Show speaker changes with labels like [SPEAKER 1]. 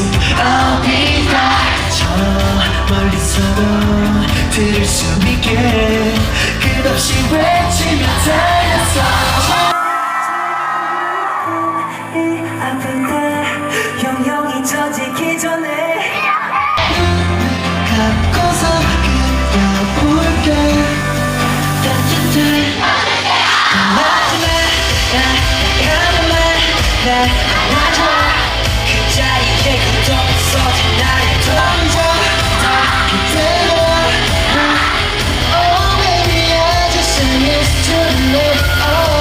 [SPEAKER 1] soon I'll be back 저 멀리서도 들을 수 있게 끝없이 외치며 달렸어
[SPEAKER 2] 아픈데 영영이 젖기 전에
[SPEAKER 1] 감고서 그려볼게. 따뜻해. 마지막 나가는 말나 Oh.